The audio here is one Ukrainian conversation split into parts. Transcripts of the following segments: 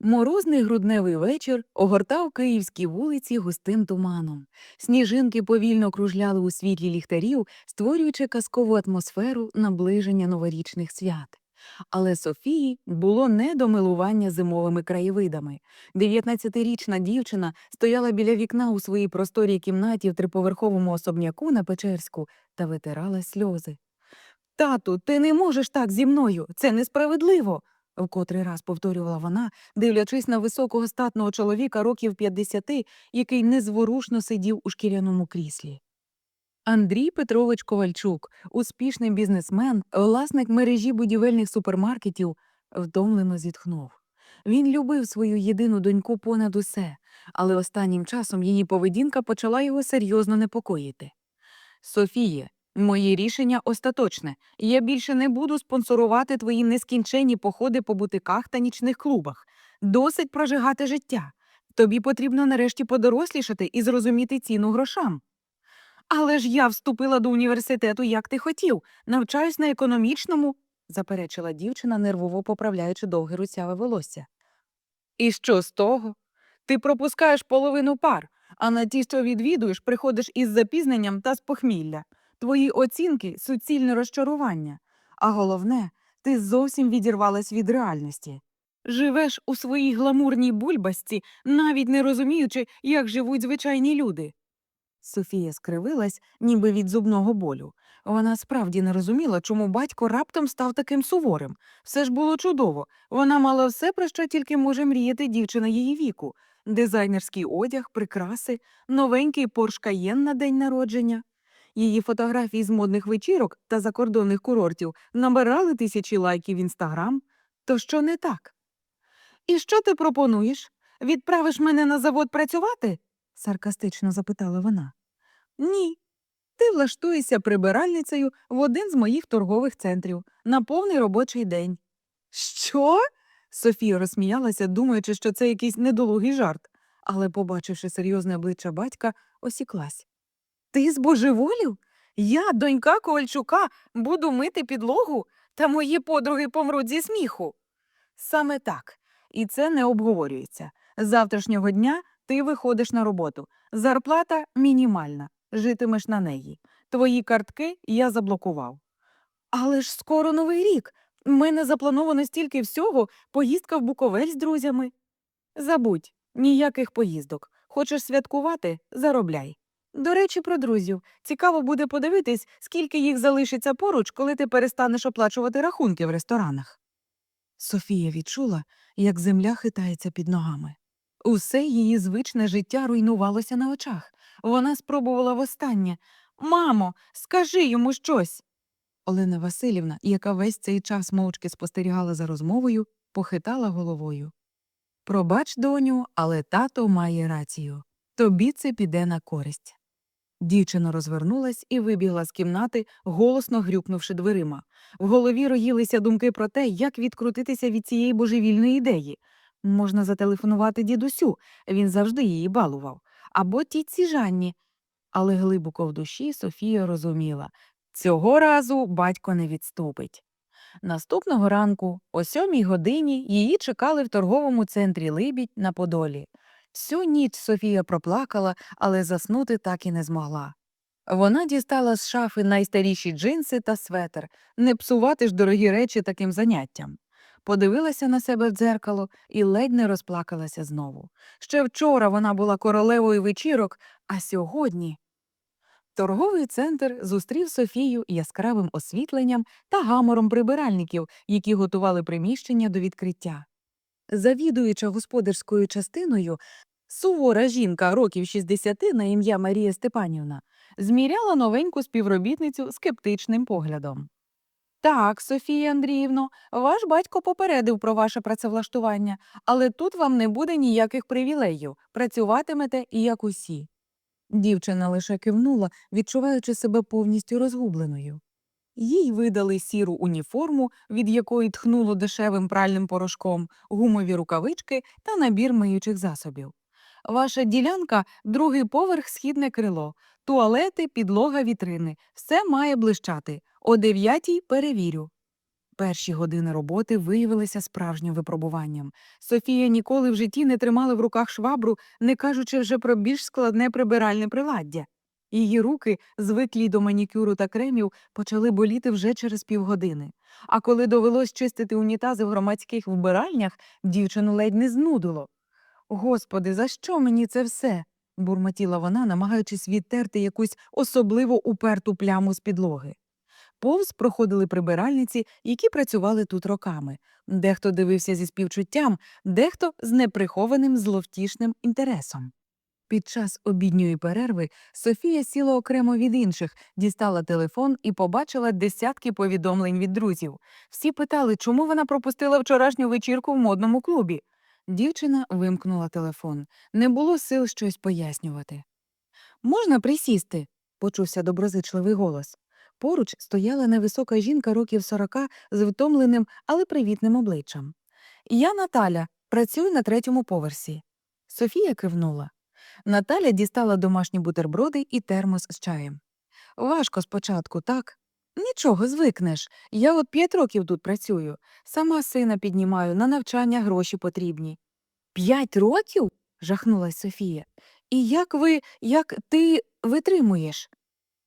Морозний грудневий вечір огортав київські вулиці густим туманом. Сніжинки повільно кружляли у світлі ліхтарів, створюючи казкову атмосферу наближення новорічних свят. Але Софії було не до милування зимовими краєвидами. 19-річна дівчина стояла біля вікна у своїй просторій кімнаті в триповерховому особняку на Печерську та витирала сльози. Тату, ти не можеш так зі мною. Це несправедливо. В котрий раз повторювала вона, дивлячись на високого статного чоловіка років 50, який незворушно сидів у шкіряному кріслі. Андрій Петрович Ковальчук, успішний бізнесмен, власник мережі будівельних супермаркетів, втомлено зітхнув. Він любив свою єдину доньку понад усе, але останнім часом її поведінка почала його серйозно непокоїти. Софіє, моє рішення остаточне. Я більше не буду спонсорувати твої нескінченні походи по бутиках та нічних клубах. Досить прожигати життя. Тобі потрібно нарешті подорослішати і зрозуміти ціну грошам. Але ж я вступила до університету, як ти хотів, навчаюсь на економічному, заперечила дівчина, нервово поправляючи довге руцяве волосся. І що з того? Ти пропускаєш половину пар, а на ті, що відвідуєш, приходиш із запізненням та з похмілля. Твої оцінки суцільне розчарування. А головне, ти зовсім відірвалась від реальності. Живеш у своїй гламурній бульбасці, навіть не розуміючи, як живуть звичайні люди. Софія скривилась, ніби від зубного болю. Вона справді не розуміла, чому батько раптом став таким суворим. Все ж було чудово. Вона мала все, про що тільки може мріяти дівчина її віку: дизайнерський одяг, прикраси, новенький Cayenne на день народження. Її фотографії з модних вечірок та закордонних курортів набирали тисячі лайків в інстаграм. То що не так? І що ти пропонуєш? Відправиш мене на завод працювати? саркастично запитала вона. Ні. Ти влаштуєшся прибиральницею в один з моїх торгових центрів на повний робочий день. Що? Софія розсміялася, думаючи, що це якийсь недолугий жарт, але, побачивши серйозне обличчя батька, осіклась. Ти збожеволів? Я, донька Ковальчука, буду мити підлогу, та мої подруги помруть зі сміху. Саме так, і це не обговорюється. З завтрашнього дня ти виходиш на роботу. Зарплата мінімальна, житимеш на неї. Твої картки я заблокував. Але ж скоро новий рік. Мене заплановано стільки всього, поїздка в Буковель з друзями. Забудь, ніяких поїздок. Хочеш святкувати заробляй. До речі, про друзів. Цікаво буде подивитись, скільки їх залишиться поруч, коли ти перестанеш оплачувати рахунки в ресторанах. Софія відчула, як земля хитається під ногами. Усе її звичне життя руйнувалося на очах. Вона спробувала востаннє Мамо, скажи йому щось. Олена Васильівна, яка весь цей час мовчки спостерігала за розмовою, похитала головою. Пробач, доню, але тато має рацію. Тобі це піде на користь. Дівчина розвернулась і вибігла з кімнати, голосно грюкнувши дверима. В голові роїлися думки про те, як відкрутитися від цієї божевільної ідеї. Можна зателефонувати дідусю, він завжди її балував, або тітці Жанні. Але глибоко в душі Софія розуміла цього разу батько не відступить. Наступного ранку, о сьомій годині, її чекали в торговому центрі Либідь на Подолі. Всю ніч Софія проплакала, але заснути так і не змогла. Вона дістала з шафи найстаріші джинси та светр, не псувати ж дорогі речі таким заняттям. Подивилася на себе в дзеркало і ледь не розплакалася знову. Ще вчора вона була королевою вечірок, а сьогодні. Торговий центр зустрів Софію яскравим освітленням та гамором прибиральників, які готували приміщення до відкриття. Завідуюча господарською частиною, сувора жінка років 60 на ім'я Марія Степанівна зміряла новеньку співробітницю скептичним поглядом. Так, Софія Андріївно, ваш батько попередив про ваше працевлаштування, але тут вам не буде ніяких привілеїв, працюватимете і як усі. Дівчина лише кивнула, відчуваючи себе повністю розгубленою. Їй видали сіру уніформу, від якої тхнуло дешевим пральним порошком, гумові рукавички та набір миючих засобів. Ваша ділянка другий поверх східне крило, туалети, підлога вітрини. Все має блищати. О дев'ятій перевірю. Перші години роботи виявилися справжнім випробуванням. Софія ніколи в житті не тримала в руках швабру, не кажучи вже про більш складне прибиральне приладдя. Її руки, звиклі до манікюру та кремів, почали боліти вже через півгодини. А коли довелось чистити унітази в громадських вбиральнях, дівчину ледь не знудило. Господи, за що мені це все? бурмотіла вона, намагаючись відтерти якусь особливо уперту пляму з підлоги. Повз проходили прибиральниці, які працювали тут роками. Дехто дивився зі співчуттям, дехто з неприхованим зловтішним інтересом. Під час обідньої перерви Софія сіла окремо від інших, дістала телефон і побачила десятки повідомлень від друзів. Всі питали, чому вона пропустила вчорашню вечірку в модному клубі. Дівчина вимкнула телефон. Не було сил щось пояснювати. Можна присісти? почувся доброзичливий голос. Поруч стояла невисока жінка років сорока з втомленим, але привітним обличчям. Я Наталя, працюю на третьому поверсі. Софія кивнула. Наталя дістала домашні бутерброди і термос з чаєм. Важко спочатку, так? Нічого, звикнеш. Я от п'ять років тут працюю. Сама сина піднімаю, на навчання гроші потрібні. П'ять років? жахнулась Софія. І як ви, як ти витримуєш?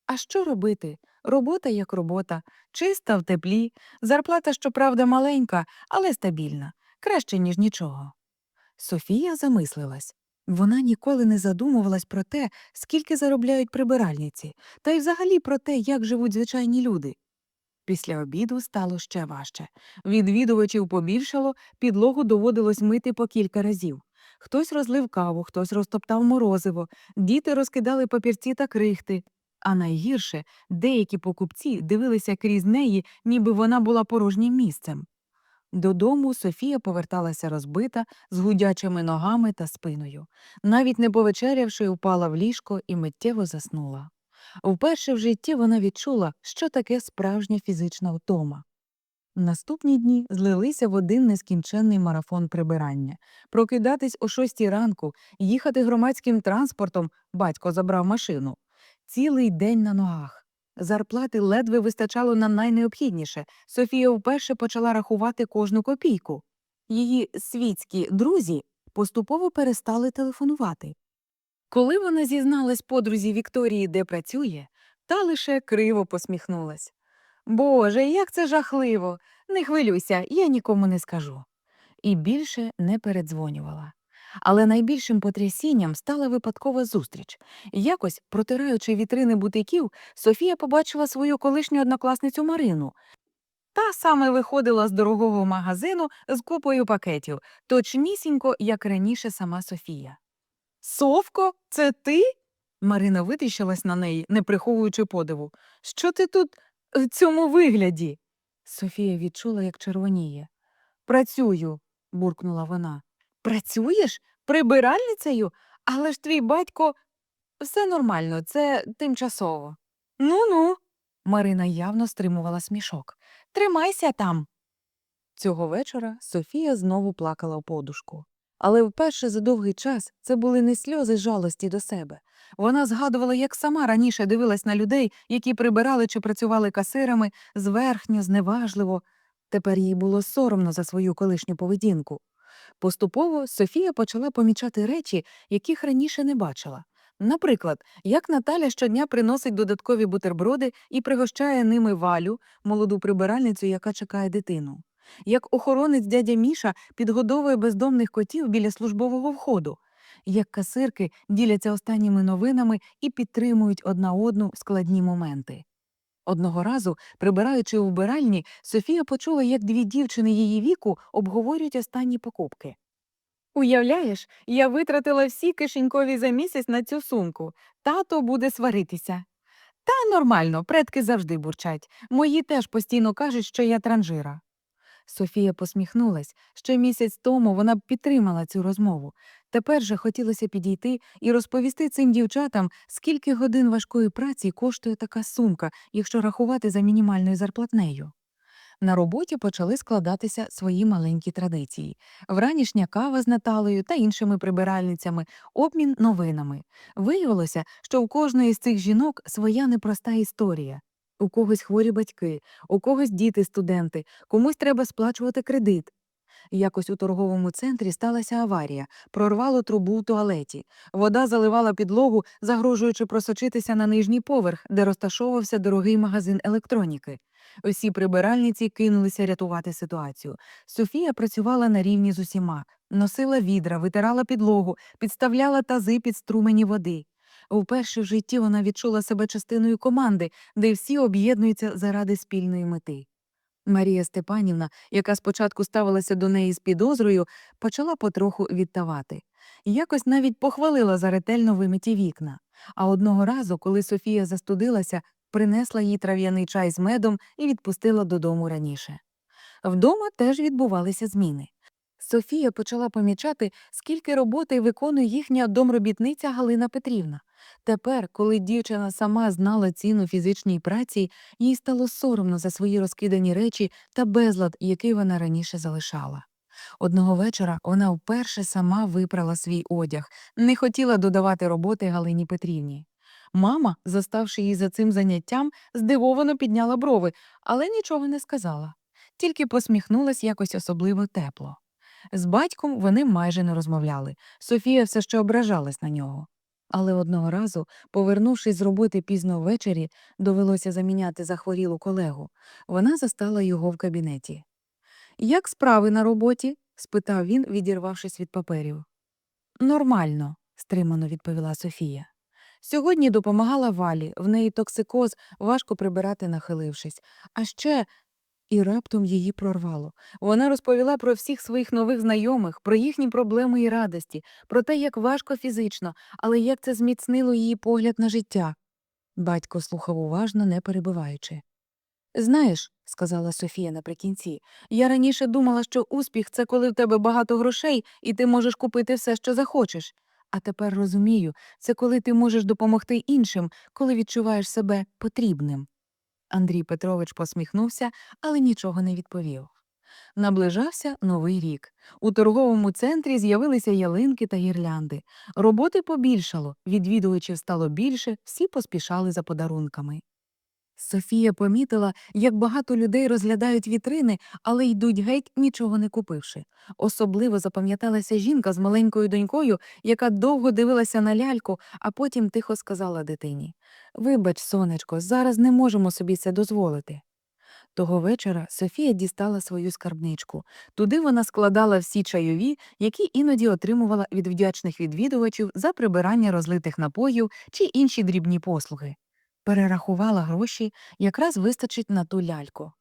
А що робити? Робота як робота, чиста в теплі, зарплата, щоправда, маленька, але стабільна, краще, ніж нічого. Софія замислилась. Вона ніколи не задумувалась про те, скільки заробляють прибиральниці, та й взагалі про те, як живуть звичайні люди. Після обіду стало ще важче. Відвідувачів побільшало, підлогу доводилось мити по кілька разів. Хтось розлив каву, хтось розтоптав морозиво, діти розкидали папірці та крихти. А найгірше, деякі покупці дивилися крізь неї, ніби вона була порожнім місцем. Додому Софія поверталася розбита, з гудячими ногами та спиною. Навіть не повечерявши, впала в ліжко і миттєво заснула. Вперше в житті вона відчула, що таке справжня фізична втома. Наступні дні злилися в один нескінченний марафон прибирання. Прокидатись о шостій ранку, їхати громадським транспортом, батько забрав машину. Цілий день на ногах. Зарплати ледве вистачало на найнеобхідніше. Софія вперше почала рахувати кожну копійку. Її світські друзі поступово перестали телефонувати. Коли вона зізналась подрузі Вікторії, де працює, та лише криво посміхнулась. Боже, як це жахливо! Не хвилюйся, я нікому не скажу. І більше не передзвонювала. Але найбільшим потрясінням стала випадкова зустріч. Якось, протираючи вітрини бутиків, Софія побачила свою колишню однокласницю Марину. Та саме виходила з дорогого магазину з купою пакетів, точнісінько, як раніше сама Софія. Совко, це ти? Марина витріщилась на неї, не приховуючи подиву. Що ти тут в цьому вигляді? Софія відчула, як червоніє. Працюю, буркнула вона. Працюєш? Прибиральницею? Але ж твій батько. Все нормально, це тимчасово. Ну ну. Марина явно стримувала смішок. Тримайся там. Цього вечора Софія знову плакала в подушку. Але вперше за довгий час це були не сльози жалості до себе. Вона згадувала, як сама раніше дивилась на людей, які прибирали чи працювали касирами, зверхньо, зневажливо. Тепер їй було соромно за свою колишню поведінку. Поступово Софія почала помічати речі, яких раніше не бачила. Наприклад, як Наталя щодня приносить додаткові бутерброди і пригощає ними валю, молоду прибиральницю, яка чекає дитину. Як охоронець дядя Міша підгодовує бездомних котів біля службового входу, як касирки діляться останніми новинами і підтримують одна одну в складні моменти. Одного разу, прибираючи у вбиральні, Софія почула, як дві дівчини її віку обговорюють останні покупки. Уявляєш, я витратила всі кишенькові за місяць на цю сумку. Тато буде сваритися. Та нормально, предки завжди бурчать. Мої теж постійно кажуть, що я транжира. Софія посміхнулась. Ще місяць тому вона б підтримала цю розмову. Тепер же хотілося підійти і розповісти цим дівчатам, скільки годин важкої праці коштує така сумка, якщо рахувати за мінімальною зарплатнею. На роботі почали складатися свої маленькі традиції: вранішня кава з Наталею та іншими прибиральницями, обмін новинами. Виявилося, що у кожної з цих жінок своя непроста історія. У когось хворі батьки, у когось діти, студенти, комусь треба сплачувати кредит. Якось у торговому центрі сталася аварія, прорвало трубу у туалеті. Вода заливала підлогу, загрожуючи просочитися на нижній поверх, де розташовувався дорогий магазин електроніки. Усі прибиральниці кинулися рятувати ситуацію. Софія працювала на рівні з усіма, носила відра, витирала підлогу, підставляла тази під струмені води. Вперше в житті вона відчула себе частиною команди, де всі об'єднуються заради спільної мети. Марія Степанівна, яка спочатку ставилася до неї з підозрою, почала потроху відтавати. Якось навіть похвалила за ретельно вимиті вікна. А одного разу, коли Софія застудилася, принесла їй трав'яний чай з медом і відпустила додому раніше. Вдома теж відбувалися зміни. Софія почала помічати, скільки роботи виконує їхня домробітниця Галина Петрівна. Тепер, коли дівчина сама знала ціну фізичній праці, їй стало соромно за свої розкидані речі та безлад, який вона раніше залишала. Одного вечора вона вперше сама випрала свій одяг, не хотіла додавати роботи Галині Петрівні. Мама, заставши її за цим заняттям, здивовано підняла брови, але нічого не сказала, тільки посміхнулась якось особливо тепло. З батьком вони майже не розмовляли. Софія все ще ображалась на нього. Але одного разу, повернувшись з роботи пізно ввечері, довелося заміняти захворілу колегу. Вона застала його в кабінеті. Як справи на роботі? спитав він, відірвавшись від паперів. Нормально, стримано відповіла Софія. Сьогодні допомагала валі, в неї токсикоз, важко прибирати, нахилившись. А ще і раптом її прорвало. Вона розповіла про всіх своїх нових знайомих, про їхні проблеми і радості, про те, як важко фізично, але як це зміцнило її погляд на життя. Батько слухав уважно, не перебиваючи. Знаєш, сказала Софія наприкінці, я раніше думала, що успіх це коли в тебе багато грошей і ти можеш купити все, що захочеш. А тепер розумію, це коли ти можеш допомогти іншим, коли відчуваєш себе потрібним. Андрій Петрович посміхнувся, але нічого не відповів. Наближався новий рік. У торговому центрі з'явилися ялинки та гірлянди. Роботи побільшало, відвідувачів стало більше, всі поспішали за подарунками. Софія помітила, як багато людей розглядають вітрини, але йдуть геть, нічого не купивши. Особливо запам'яталася жінка з маленькою донькою, яка довго дивилася на ляльку, а потім тихо сказала дитині Вибач, сонечко, зараз не можемо собі це дозволити. Того вечора Софія дістала свою скарбничку. Туди вона складала всі чайові, які іноді отримувала від вдячних відвідувачів за прибирання розлитих напоїв чи інші дрібні послуги. Перерахувала гроші, якраз вистачить на ту ляльку.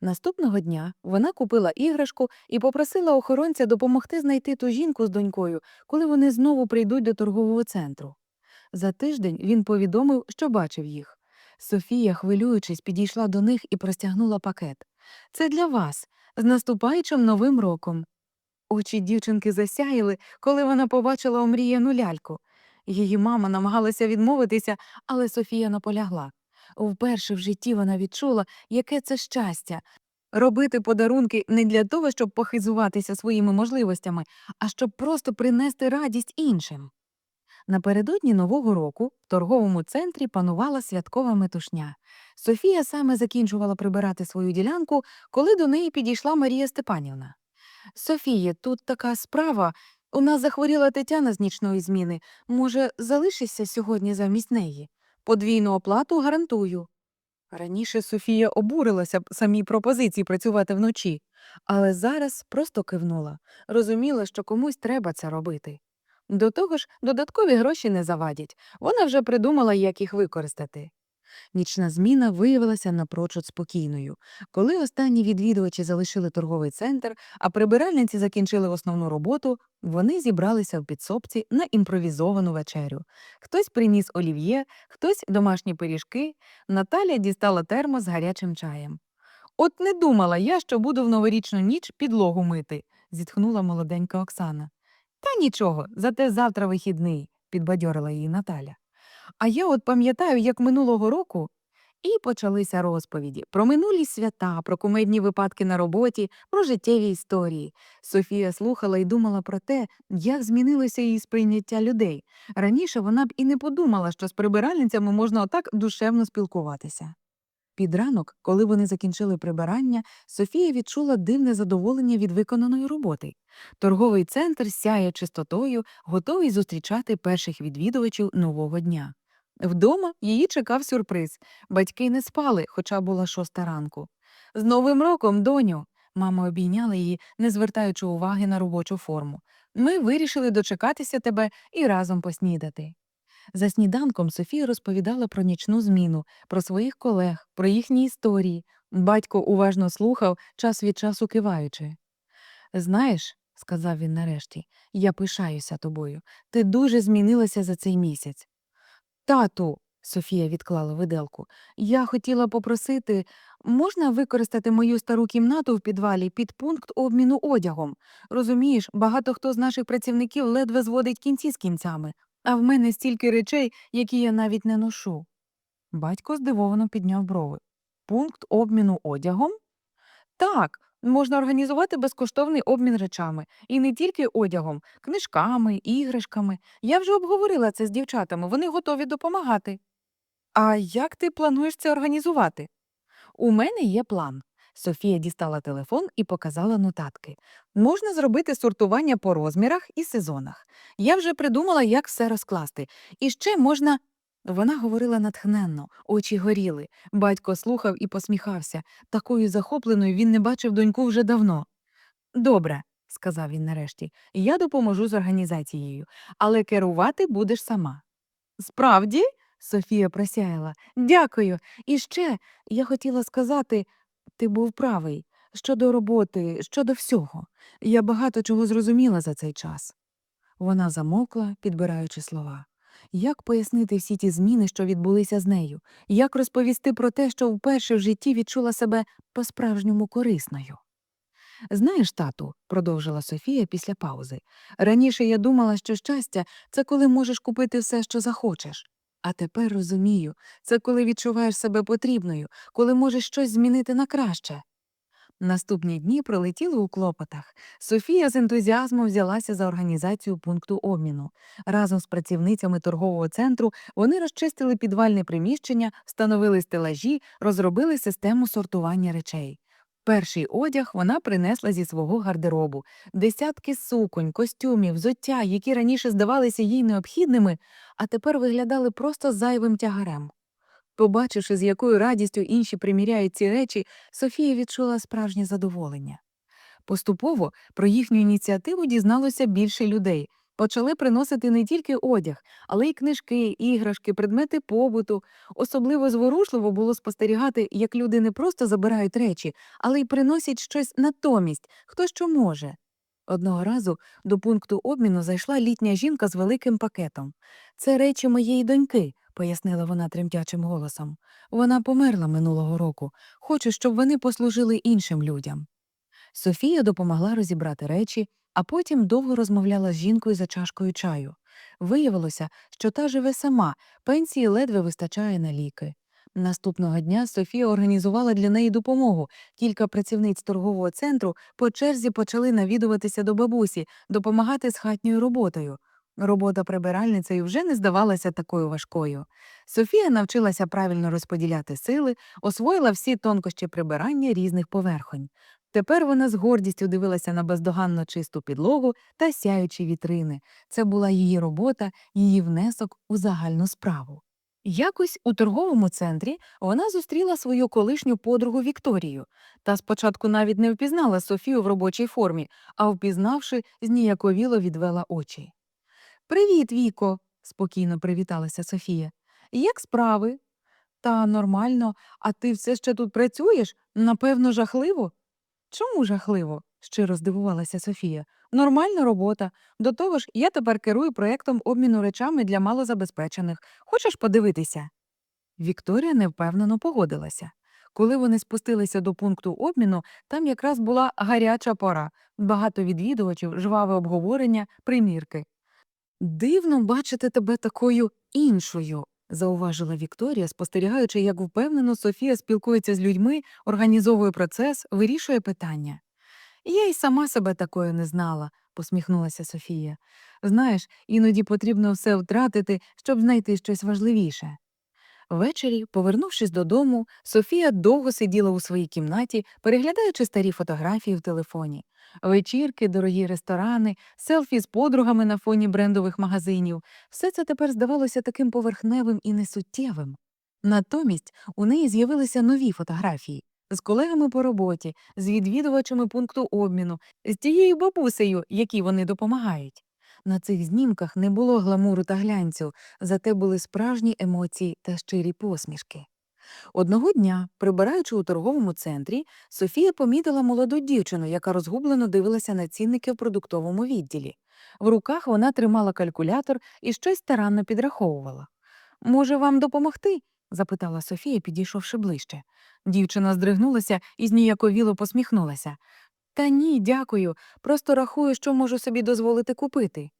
Наступного дня вона купила іграшку і попросила охоронця допомогти знайти ту жінку з донькою, коли вони знову прийдуть до торгового центру. За тиждень він повідомив, що бачив їх. Софія, хвилюючись, підійшла до них і простягнула пакет. Це для вас, з наступаючим новим роком. Очі дівчинки засяяли, коли вона побачила омріяну ляльку. Її мама намагалася відмовитися, але Софія наполягла. Вперше в житті вона відчула, яке це щастя робити подарунки не для того, щоб похизуватися своїми можливостями, а щоб просто принести радість іншим. Напередодні Нового року в торговому центрі панувала святкова метушня. Софія саме закінчувала прибирати свою ділянку, коли до неї підійшла Марія Степанівна. Софія, тут така справа. У нас захворіла Тетяна з нічної зміни. Може, залишишся сьогодні замість неї? Подвійну оплату гарантую. Раніше Софія обурилася б самій пропозиції працювати вночі, але зараз просто кивнула, розуміла, що комусь треба це робити. До того ж, додаткові гроші не завадять. Вона вже придумала, як їх використати. Нічна зміна виявилася напрочуд спокійною. Коли останні відвідувачі залишили торговий центр, а прибиральниці закінчили основну роботу, вони зібралися в підсобці на імпровізовану вечерю. Хтось приніс олів'є, хтось домашні пиріжки. Наталя дістала термос з гарячим чаєм. От не думала я, що буду в новорічну ніч підлогу мити, зітхнула молоденька Оксана. Та нічого, зате завтра вихідний, підбадьорила її Наталя. А я от пам'ятаю, як минулого року. І почалися розповіді про минулі свята, про кумедні випадки на роботі, про життєві історії. Софія слухала і думала про те, як змінилося її сприйняття людей. Раніше вона б і не подумала, що з прибиральницями можна отак душевно спілкуватися. Під ранок, коли вони закінчили прибирання, Софія відчула дивне задоволення від виконаної роботи. Торговий центр сяє чистотою, готовий зустрічати перших відвідувачів нового дня. Вдома її чекав сюрприз. Батьки не спали, хоча була шоста ранку. З Новим роком, доню. Мама обійняла її, не звертаючи уваги на робочу форму. Ми вирішили дочекатися тебе і разом поснідати. За сніданком Софія розповідала про нічну зміну, про своїх колег, про їхні історії. Батько уважно слухав, час від часу киваючи. Знаєш, сказав він нарешті, я пишаюся тобою. Ти дуже змінилася за цей місяць. Тату, Софія відклала виделку, я хотіла попросити, можна використати мою стару кімнату в підвалі під пункт обміну одягом. Розумієш, багато хто з наших працівників ледве зводить кінці з кінцями, а в мене стільки речей, які я навіть не ношу. Батько здивовано підняв брови. Пункт обміну одягом? Так, можна організувати безкоштовний обмін речами. І не тільки одягом, книжками, іграшками. Я вже обговорила це з дівчатами, вони готові допомагати. А як ти плануєш це організувати? У мене є план. Софія дістала телефон і показала нотатки. Можна зробити сортування по розмірах і сезонах. Я вже придумала, як все розкласти. І ще можна. Вона говорила натхненно, очі горіли. Батько слухав і посміхався. Такою захопленою він не бачив доньку вже давно. Добре, сказав він нарешті, я допоможу з організацією, але керувати будеш сама. Справді? Софія просяяла. Дякую. І ще я хотіла сказати, ти був правий щодо роботи, щодо всього. Я багато чого зрозуміла за цей час. Вона замовкла, підбираючи слова. Як пояснити всі ті зміни, що відбулися з нею? Як розповісти про те, що вперше в житті відчула себе по-справжньому корисною? Знаєш, тату, продовжила Софія після паузи, раніше я думала, що щастя це коли можеш купити все, що захочеш. А тепер розумію, це коли відчуваєш себе потрібною, коли можеш щось змінити на краще. Наступні дні пролетіли у клопотах. Софія з ентузіазмом взялася за організацію пункту обміну. Разом з працівницями торгового центру вони розчистили підвальне приміщення, встановили стелажі, розробили систему сортування речей. Перший одяг вона принесла зі свого гардеробу, десятки суконь, костюмів, взуття, які раніше здавалися їй необхідними, а тепер виглядали просто зайвим тягарем. Побачивши, з якою радістю інші приміряють ці речі, Софія відчула справжнє задоволення. Поступово про їхню ініціативу дізналося більше людей. Почали приносити не тільки одяг, але й книжки, іграшки, предмети побуту. Особливо зворушливо було спостерігати, як люди не просто забирають речі, але й приносять щось натомість, хто що може. Одного разу до пункту обміну зайшла літня жінка з великим пакетом. Це речі моєї доньки, пояснила вона тремтячим голосом. Вона померла минулого року. Хочу, щоб вони послужили іншим людям. Софія допомогла розібрати речі, а потім довго розмовляла з жінкою за чашкою чаю. Виявилося, що та живе сама, пенсії ледве вистачає на ліки. Наступного дня Софія організувала для неї допомогу. Кілька працівниць торгового центру по черзі почали навідуватися до бабусі, допомагати з хатньою роботою. Робота прибиральницею вже не здавалася такою важкою. Софія навчилася правильно розподіляти сили, освоїла всі тонкощі прибирання різних поверхонь. Тепер вона з гордістю дивилася на бездоганно чисту підлогу та сяючі вітрини. Це була її робота, її внесок у загальну справу. Якось у торговому центрі вона зустріла свою колишню подругу Вікторію, та спочатку навіть не впізнала Софію в робочій формі, а впізнавши, зніяковіло відвела очі. Привіт, Віко, спокійно привіталася Софія. Як справи? Та нормально, а ти все ще тут працюєш? Напевно, жахливо? Чому жахливо? щиро здивувалася Софія. Нормальна робота. До того ж, я тепер керую проєктом обміну речами для малозабезпечених. Хочеш подивитися? Вікторія невпевнено погодилася. Коли вони спустилися до пункту обміну, там якраз була гаряча пора, багато відвідувачів, жваве обговорення, примірки. Дивно бачити тебе такою іншою, зауважила Вікторія, спостерігаючи, як впевнено Софія спілкується з людьми, організовує процес, вирішує питання. Я й сама себе такою не знала, посміхнулася Софія. Знаєш, іноді потрібно все втратити, щоб знайти щось важливіше. Ввечері, повернувшись додому, Софія довго сиділа у своїй кімнаті, переглядаючи старі фотографії в телефоні. Вечірки, дорогі ресторани, селфі з подругами на фоні брендових магазинів все це тепер здавалося таким поверхневим і несуттєвим. Натомість у неї з'явилися нові фотографії з колегами по роботі, з відвідувачами пункту обміну, з тією бабусею, якій вони допомагають. На цих знімках не було гламуру та глянцю, зате були справжні емоції та щирі посмішки. Одного дня, прибираючи у торговому центрі, Софія помітила молоду дівчину, яка розгублено дивилася на цінники в продуктовому відділі. В руках вона тримала калькулятор і щось старанно підраховувала. Може, вам допомогти? запитала Софія, підійшовши ближче. Дівчина здригнулася і зніяковіло посміхнулася. Та ні, дякую. Просто рахую, що можу собі дозволити купити.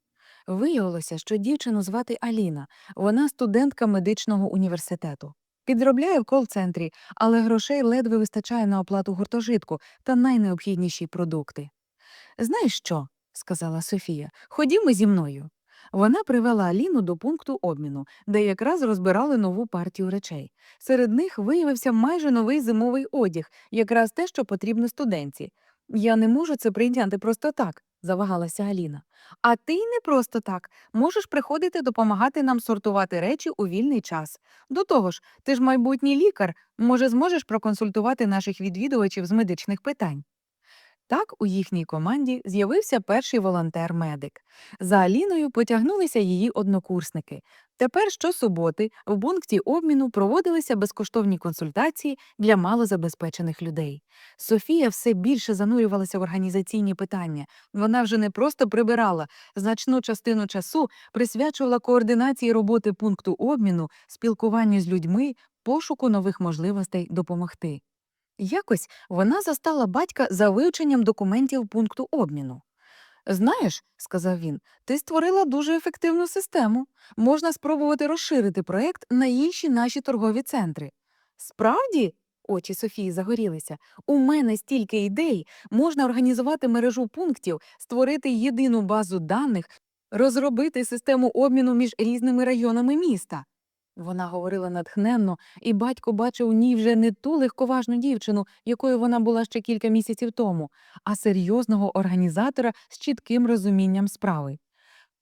Виявилося, що дівчину звати Аліна, вона студентка медичного університету. Підробляє в кол-центрі, але грошей ледве вистачає на оплату гуртожитку та найнеобхідніші продукти. Знаєш що? сказала Софія, ходімо зі мною. Вона привела Аліну до пункту обміну, де якраз розбирали нову партію речей. Серед них виявився майже новий зимовий одяг, якраз те, що потрібно студентці. Я не можу це прийняти просто так, завагалася Аліна. А ти не просто так. Можеш приходити допомагати нам сортувати речі у вільний час. До того ж, ти ж майбутній лікар, може, зможеш проконсультувати наших відвідувачів з медичних питань. Так у їхній команді з'явився перший волонтер-медик. За Аліною потягнулися її однокурсники. Тепер щосуботи в пункті обміну проводилися безкоштовні консультації для малозабезпечених людей. Софія все більше занурювалася в організаційні питання. Вона вже не просто прибирала, значну частину часу присвячувала координації роботи пункту обміну, спілкуванню з людьми, пошуку нових можливостей допомогти. Якось вона застала батька за вивченням документів пункту обміну. Знаєш, сказав він, ти створила дуже ефективну систему. Можна спробувати розширити проєкт на інші наші торгові центри. Справді, очі Софії загорілися, у мене стільки ідей, можна організувати мережу пунктів, створити єдину базу даних, розробити систему обміну між різними районами міста. Вона говорила натхненно, і батько бачив у ній вже не ту легковажну дівчину, якою вона була ще кілька місяців тому, а серйозного організатора з чітким розумінням справи.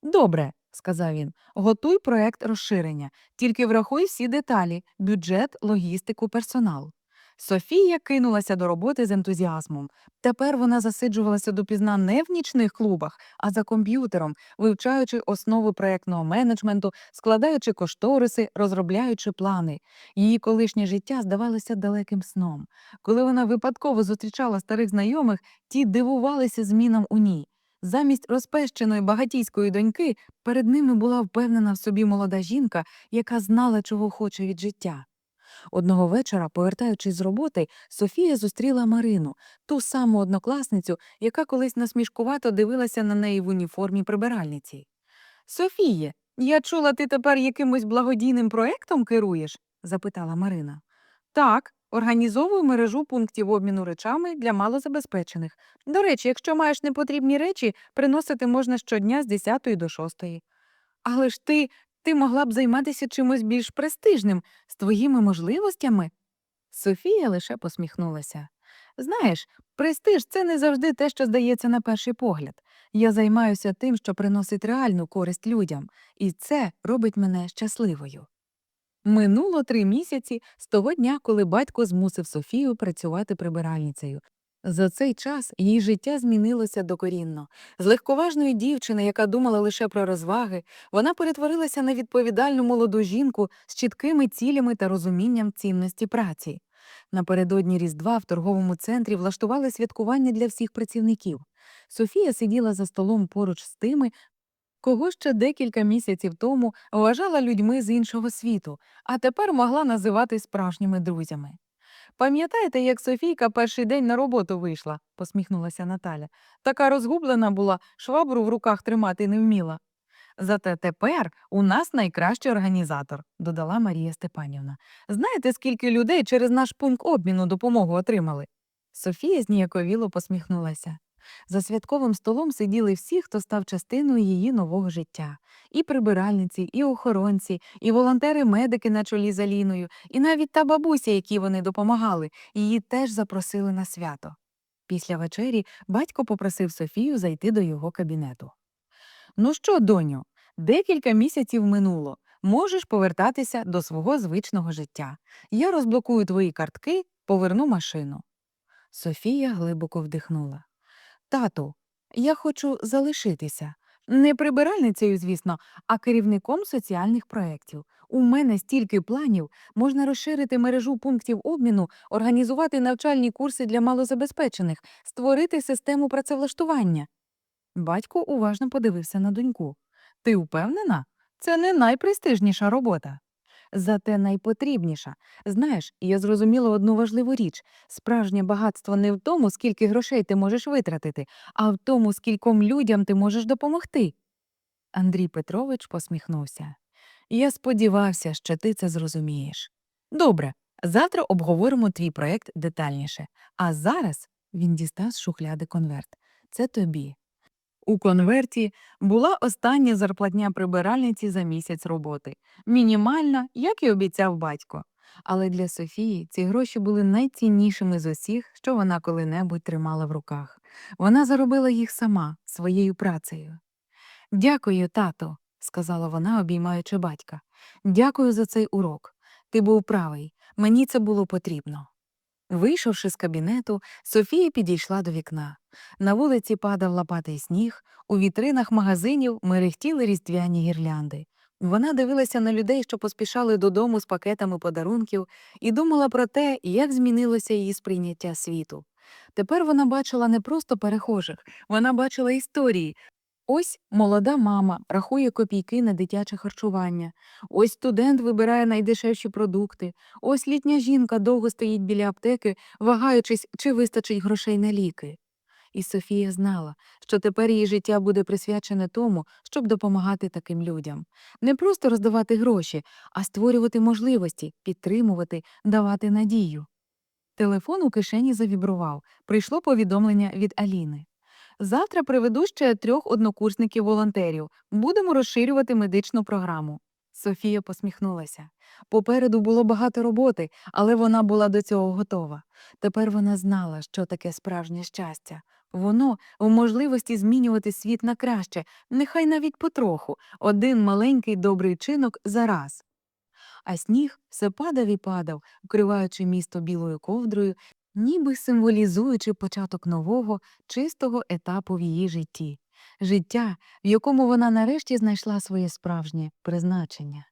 Добре, сказав він, готуй проект розширення, тільки врахуй всі деталі бюджет, логістику, персонал. Софія кинулася до роботи з ентузіазмом. Тепер вона засиджувалася допізна не в нічних клубах, а за комп'ютером, вивчаючи основи проєктного менеджменту, складаючи кошториси, розробляючи плани. Її колишнє життя здавалося далеким сном. Коли вона випадково зустрічала старих знайомих, ті дивувалися змінам у ній. Замість розпещеної багатійської доньки перед ними була впевнена в собі молода жінка, яка знала, чого хоче від життя. Одного вечора, повертаючись з роботи, Софія зустріла Марину, ту саму однокласницю, яка колись насмішкувато дивилася на неї в уніформі прибиральниці. Софіє, я чула, ти тепер якимось благодійним проектом керуєш? запитала Марина. Так, організовую мережу пунктів обміну речами для малозабезпечених. До речі, якщо маєш непотрібні речі, приносити можна щодня з 10 до 6. Але ж ти ти могла б займатися чимось більш престижним з твоїми можливостями. Софія лише посміхнулася. Знаєш, престиж це не завжди те, що здається на перший погляд. Я займаюся тим, що приносить реальну користь людям, і це робить мене щасливою. Минуло три місяці з того дня, коли батько змусив Софію працювати прибиральницею. За цей час її життя змінилося докорінно. З легковажної дівчини, яка думала лише про розваги, вона перетворилася на відповідальну молоду жінку з чіткими цілями та розумінням цінності праці. Напередодні Різдва в торговому центрі влаштували святкування для всіх працівників. Софія сиділа за столом поруч з тими, кого ще декілька місяців тому вважала людьми з іншого світу, а тепер могла називати справжніми друзями. Пам'ятаєте, як Софійка перший день на роботу вийшла? посміхнулася Наталя. Така розгублена була, швабру в руках тримати не вміла. Зате тепер у нас найкращий організатор, додала Марія Степанівна. Знаєте, скільки людей через наш пункт обміну допомогу отримали? Софія зніяковіло посміхнулася. За святковим столом сиділи всі, хто став частиною її нового життя: і прибиральниці, і охоронці, і волонтери-медики на чолі з Аліною, і навіть та бабуся, якій вони допомагали, її теж запросили на свято. Після вечері батько попросив Софію зайти до його кабінету. Ну що, доню, декілька місяців минуло. Можеш повертатися до свого звичного життя. Я розблокую твої картки, поверну машину. Софія глибоко вдихнула. Тату, я хочу залишитися. Не прибиральницею, звісно, а керівником соціальних проєктів. У мене стільки планів, можна розширити мережу пунктів обміну, організувати навчальні курси для малозабезпечених, створити систему працевлаштування. Батько уважно подивився на доньку. Ти впевнена? Це не найпрестижніша робота. Зате найпотрібніша. Знаєш, я зрозуміла одну важливу річ справжнє багатство не в тому, скільки грошей ти можеш витратити, а в тому, скільком людям ти можеш допомогти. Андрій Петрович посміхнувся. Я сподівався, що ти це зрозумієш. Добре, завтра обговоримо твій проєкт детальніше. А зараз він дістав з шухляди конверт. Це тобі. У конверті була остання зарплатня прибиральниці за місяць роботи. Мінімальна, як і обіцяв батько. Але для Софії ці гроші були найціннішими з усіх, що вона коли-небудь тримала в руках. Вона заробила їх сама своєю працею. Дякую, тато, сказала вона, обіймаючи батька. Дякую за цей урок. Ти був правий, мені це було потрібно. Вийшовши з кабінету, Софія підійшла до вікна. На вулиці падав лопатий сніг, у вітринах магазинів мерехтіли різдвяні гірлянди. Вона дивилася на людей, що поспішали додому з пакетами подарунків, і думала про те, як змінилося її сприйняття світу. Тепер вона бачила не просто перехожих, вона бачила історії. Ось молода мама рахує копійки на дитяче харчування, ось студент вибирає найдешевші продукти, ось літня жінка довго стоїть біля аптеки, вагаючись, чи вистачить грошей на ліки. І Софія знала, що тепер її життя буде присвячене тому, щоб допомагати таким людям. Не просто роздавати гроші, а створювати можливості, підтримувати, давати надію. Телефон у кишені завібрував. Прийшло повідомлення від Аліни. Завтра приведу ще трьох однокурсників-волонтерів. Будемо розширювати медичну програму. Софія посміхнулася. Попереду було багато роботи, але вона була до цього готова. Тепер вона знала, що таке справжнє щастя. Воно в можливості змінювати світ на краще, нехай навіть потроху, один маленький добрий чинок за раз. А сніг все падав і падав, вкриваючи місто білою ковдрою, ніби символізуючи початок нового, чистого етапу в її житті. Життя, в якому вона нарешті знайшла своє справжнє призначення.